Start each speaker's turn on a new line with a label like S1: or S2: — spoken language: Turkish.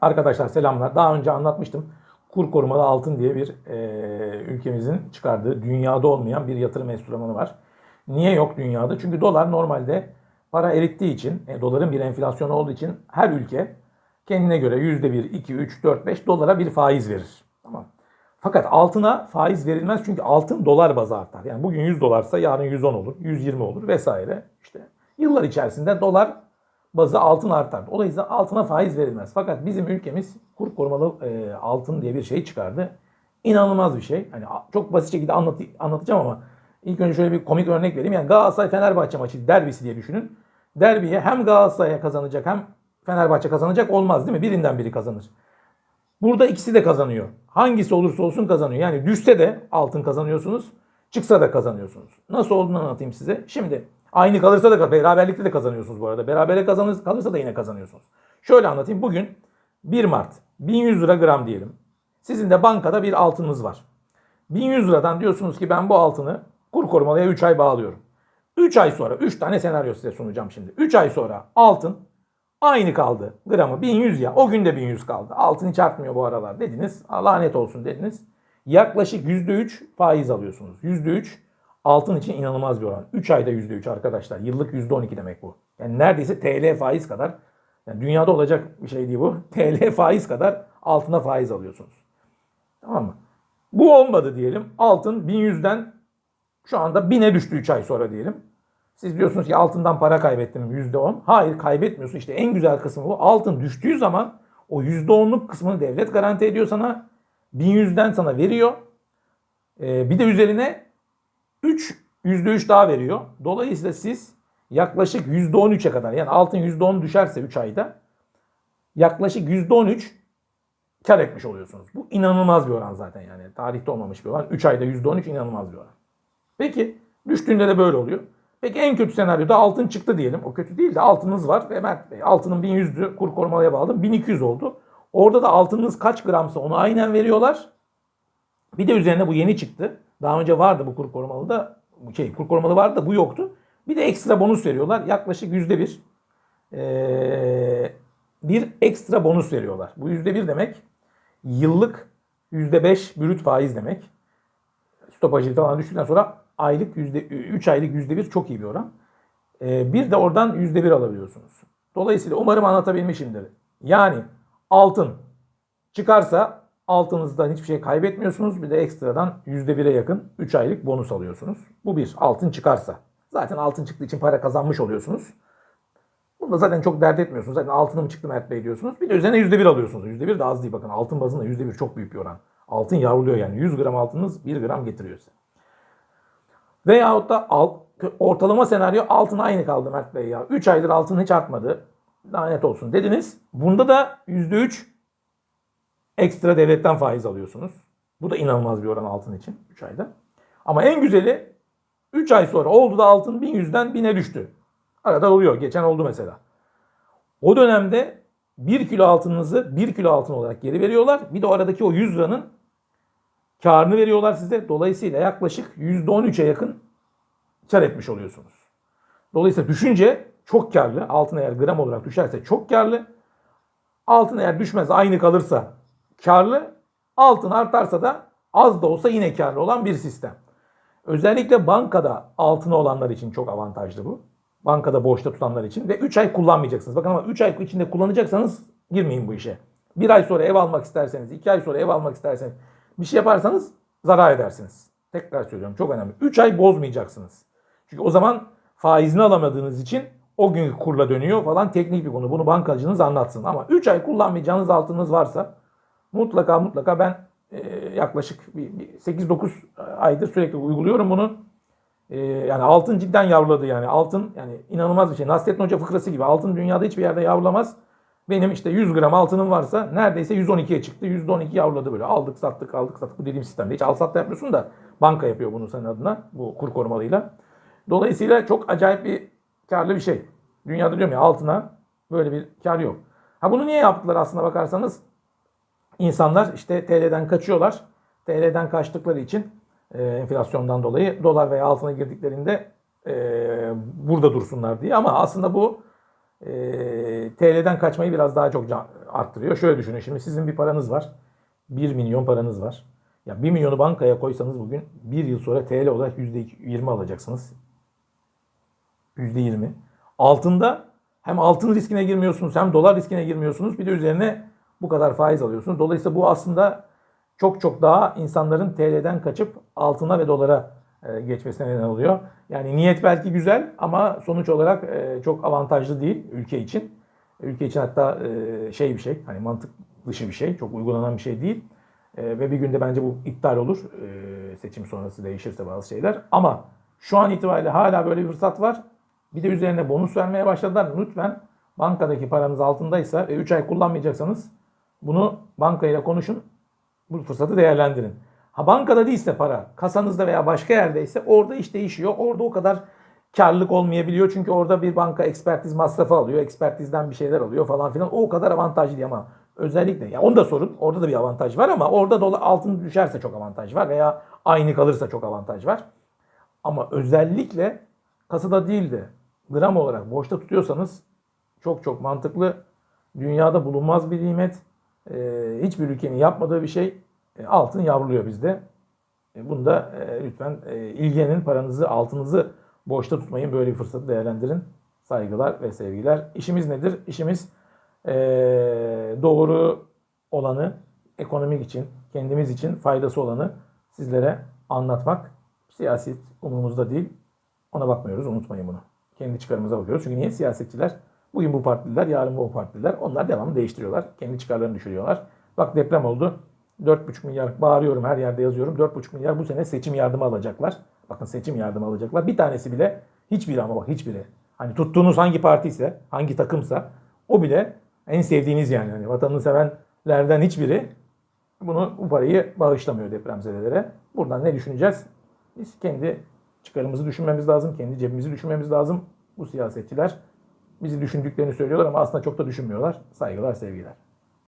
S1: Arkadaşlar selamlar. Daha önce anlatmıştım. Kur korumalı altın diye bir e, ülkemizin çıkardığı dünyada olmayan bir yatırım enstrümanı var. Niye yok dünyada? Çünkü dolar normalde para erittiği için, e, doların bir enflasyonu olduğu için her ülke kendine göre %1, 2, 3, 4, 5 dolara bir faiz verir. Tamam. Fakat altına faiz verilmez çünkü altın dolar bazı artar. Yani bugün 100 dolarsa yarın 110 olur, 120 olur vesaire. İşte yıllar içerisinde dolar bazı altın artar. Dolayısıyla altına faiz verilmez. Fakat bizim ülkemiz kur korumalı e, altın diye bir şey çıkardı. İnanılmaz bir şey. Hani çok basit şekilde anlat anlatacağım ama ilk önce şöyle bir komik örnek vereyim. Yani Galatasaray Fenerbahçe maçı derbisi diye düşünün. Derbiye hem Galatasaray'a kazanacak hem Fenerbahçe kazanacak olmaz değil mi? Birinden biri kazanır. Burada ikisi de kazanıyor. Hangisi olursa olsun kazanıyor. Yani düşse de altın kazanıyorsunuz, çıksa da kazanıyorsunuz. Nasıl olduğunu anlatayım size. Şimdi aynı kalırsa da beraberlikte de kazanıyorsunuz bu arada. Berabere kazanır, kalırsa da yine kazanıyorsunuz. Şöyle anlatayım. Bugün 1 Mart 1100 lira gram diyelim. Sizin de bankada bir altınınız var. 1100 liradan diyorsunuz ki ben bu altını kur korumalıya 3 ay bağlıyorum. 3 ay sonra 3 tane senaryo size sunacağım şimdi. 3 ay sonra altın Aynı kaldı. Gramı 1100 ya. O gün de 1100 kaldı. Altın hiç artmıyor bu aralar dediniz. "Aa, Lanet olsun dediniz. Yaklaşık %3 faiz alıyorsunuz. %3 altın için inanılmaz bir oran. 3 ayda %3 arkadaşlar. Yıllık %12 demek bu. Yani neredeyse TL faiz kadar. Yani dünyada olacak bir şey değil bu. TL faiz kadar altına faiz alıyorsunuz. Tamam mı? Bu olmadı diyelim. Altın 1100'den şu anda 1000'e düştü 3 ay sonra diyelim. Siz diyorsunuz ki altından para kaybettim %10. Hayır kaybetmiyorsun. İşte en güzel kısmı bu. Altın düştüğü zaman o %10'luk kısmını devlet garanti ediyor sana. 1100'den sana veriyor. Ee, bir de üzerine 3 %3 daha veriyor. Dolayısıyla siz yaklaşık %13'e kadar yani altın %10 düşerse 3 ayda yaklaşık %13 kar etmiş oluyorsunuz. Bu inanılmaz bir oran zaten yani. Tarihte olmamış bir oran. 3 ayda %13 inanılmaz bir oran. Peki düştüğünde de böyle oluyor. Peki en kötü senaryoda altın çıktı diyelim. O kötü değil de altınız var ve Bey altının 1100'dü kur korumalıya bağladım 1200 oldu. Orada da altınınız kaç gramsa onu aynen veriyorlar. Bir de üzerine bu yeni çıktı. Daha önce vardı bu kur korumalı da şey kur korumalı vardı da bu yoktu. Bir de ekstra bonus veriyorlar. Yaklaşık yüzde bir. Bir ekstra bonus veriyorlar. Bu yüzde bir demek yıllık yüzde beş brüt faiz demek. Stopajı falan düştükten sonra aylık yüzde 3 aylık yüzde bir çok iyi bir oran. Bir de oradan yüzde bir alabiliyorsunuz. Dolayısıyla umarım anlatabilmişimdir. Yani altın çıkarsa altınızdan hiçbir şey kaybetmiyorsunuz. Bir de ekstradan yüzde bire yakın 3 aylık bonus alıyorsunuz. Bu bir. Altın çıkarsa. Zaten altın çıktığı için para kazanmış oluyorsunuz. Bunu da zaten çok dert etmiyorsunuz. Zaten altına mı çıktı Mert Bey diyorsunuz. Bir de üzerine yüzde bir alıyorsunuz. Yüzde bir de az değil bakın. Altın bazında yüzde bir çok büyük bir oran. Altın yavruluyor yani. 100 gram altınız 1 gram getiriyor size. Veyahut da alt, ortalama senaryo altın aynı kaldı Mert Bey ya. 3 aydır altın hiç artmadı. Lanet olsun dediniz. Bunda da %3 ekstra devletten faiz alıyorsunuz. Bu da inanılmaz bir oran altın için 3 ayda. Ama en güzeli 3 ay sonra oldu da altın 1100'den 1000'e düştü. Arada oluyor. Geçen oldu mesela. O dönemde 1 kilo altınınızı 1 kilo altın olarak geri veriyorlar. Bir de o aradaki o 100 liranın karını veriyorlar size. Dolayısıyla yaklaşık %13'e yakın kar etmiş oluyorsunuz. Dolayısıyla düşünce çok karlı. Altın eğer gram olarak düşerse çok karlı. Altın eğer düşmez aynı kalırsa karlı. Altın artarsa da az da olsa yine karlı olan bir sistem. Özellikle bankada altını olanlar için çok avantajlı bu. Bankada boşta tutanlar için ve 3 ay kullanmayacaksınız. Bakın ama 3 ay içinde kullanacaksanız girmeyin bu işe. 1 ay sonra ev almak isterseniz, 2 ay sonra ev almak isterseniz bir şey yaparsanız zarar edersiniz. Tekrar söylüyorum çok önemli. 3 ay bozmayacaksınız. Çünkü o zaman faizini alamadığınız için o günkü kurla dönüyor falan teknik bir konu. Bunu bankacınız anlatsın. Ama 3 ay kullanmayacağınız altınız varsa mutlaka mutlaka ben e, yaklaşık bir, bir 8-9 aydır sürekli uyguluyorum bunu. E, yani altın cidden yavruladı yani. Altın yani inanılmaz bir şey. Nasrettin Hoca fıkrası gibi. Altın dünyada hiçbir yerde yavrulamaz. Benim işte 100 gram altınım varsa neredeyse 112'ye çıktı. %12 yavruladı böyle. Aldık sattık aldık sattık. Bu dediğim sistemde. Hiç al sat da yapmıyorsun da banka yapıyor bunu senin adına. Bu kur korumalıyla. Dolayısıyla çok acayip bir karlı bir şey. Dünyada diyorum ya altına böyle bir kar yok. Ha bunu niye yaptılar aslına bakarsanız? İnsanlar işte TL'den kaçıyorlar. TL'den kaçtıkları için e, enflasyondan dolayı dolar veya altına girdiklerinde e, burada dursunlar diye. Ama aslında bu e, TL'den kaçmayı biraz daha çok arttırıyor. Şöyle düşünün şimdi sizin bir paranız var. 1 milyon paranız var. Ya 1 milyonu bankaya koysanız bugün 1 yıl sonra TL olarak %20 alacaksınız. %20. Altında hem altın riskine girmiyorsunuz hem dolar riskine girmiyorsunuz. Bir de üzerine bu kadar faiz alıyorsunuz. Dolayısıyla bu aslında çok çok daha insanların TL'den kaçıp altına ve dolara e, geçmesine neden oluyor. Yani niyet belki güzel ama sonuç olarak e, çok avantajlı değil ülke için. Ülke için hatta e, şey bir şey, hani mantık dışı bir şey, çok uygulanan bir şey değil. Ve bir günde bence bu iptal olur. Seçim sonrası değişirse bazı şeyler. Ama şu an itibariyle hala böyle bir fırsat var. Bir de üzerine bonus vermeye başladılar. Lütfen bankadaki paranız altındaysa ve 3 ay kullanmayacaksanız bunu bankayla konuşun. Bu fırsatı değerlendirin. Ha bankada değilse para, kasanızda veya başka yerdeyse orada iş değişiyor. Orada o kadar karlılık olmayabiliyor. Çünkü orada bir banka ekspertiz masrafı alıyor. Ekspertizden bir şeyler alıyor falan filan. O kadar avantajlı değil ama özellikle ya onu da sorun. Orada da bir avantaj var ama orada dolar altın düşerse çok avantaj var veya aynı kalırsa çok avantaj var. Ama özellikle kasada değil de gram olarak boşta tutuyorsanız çok çok mantıklı. Dünyada bulunmaz bir nimet. Ee, hiçbir ülkenin yapmadığı bir şey. E, altın yavruluyor bizde. E, bunu da e, lütfen ilgilenin. Paranızı, altınızı boşta tutmayın. Böyle bir fırsatı değerlendirin. Saygılar ve sevgiler. İşimiz nedir? İşimiz doğru olanı, ekonomik için, kendimiz için faydası olanı sizlere anlatmak. Siyaset umurumuzda değil. Ona bakmıyoruz. Unutmayın bunu. Kendi çıkarımıza bakıyoruz. Çünkü niye siyasetçiler bugün bu partililer, yarın bu partililer. Onlar devamlı değiştiriyorlar. Kendi çıkarlarını düşürüyorlar. Bak deprem oldu. 4,5 milyar bağırıyorum her yerde yazıyorum. 4,5 milyar bu sene seçim yardımı alacaklar. Bakın seçim yardımı alacaklar. Bir tanesi bile hiçbiri ama bak hiçbiri. Hani tuttuğunuz hangi parti ise, hangi takımsa o bile en sevdiğiniz yani. Hani vatanını sevenlerden hiçbiri bunu bu parayı bağışlamıyor depremzedelere. Buradan ne düşüneceğiz? Biz kendi çıkarımızı düşünmemiz lazım. Kendi cebimizi düşünmemiz lazım. Bu siyasetçiler bizi düşündüklerini söylüyorlar ama aslında çok da düşünmüyorlar. Saygılar, sevgiler.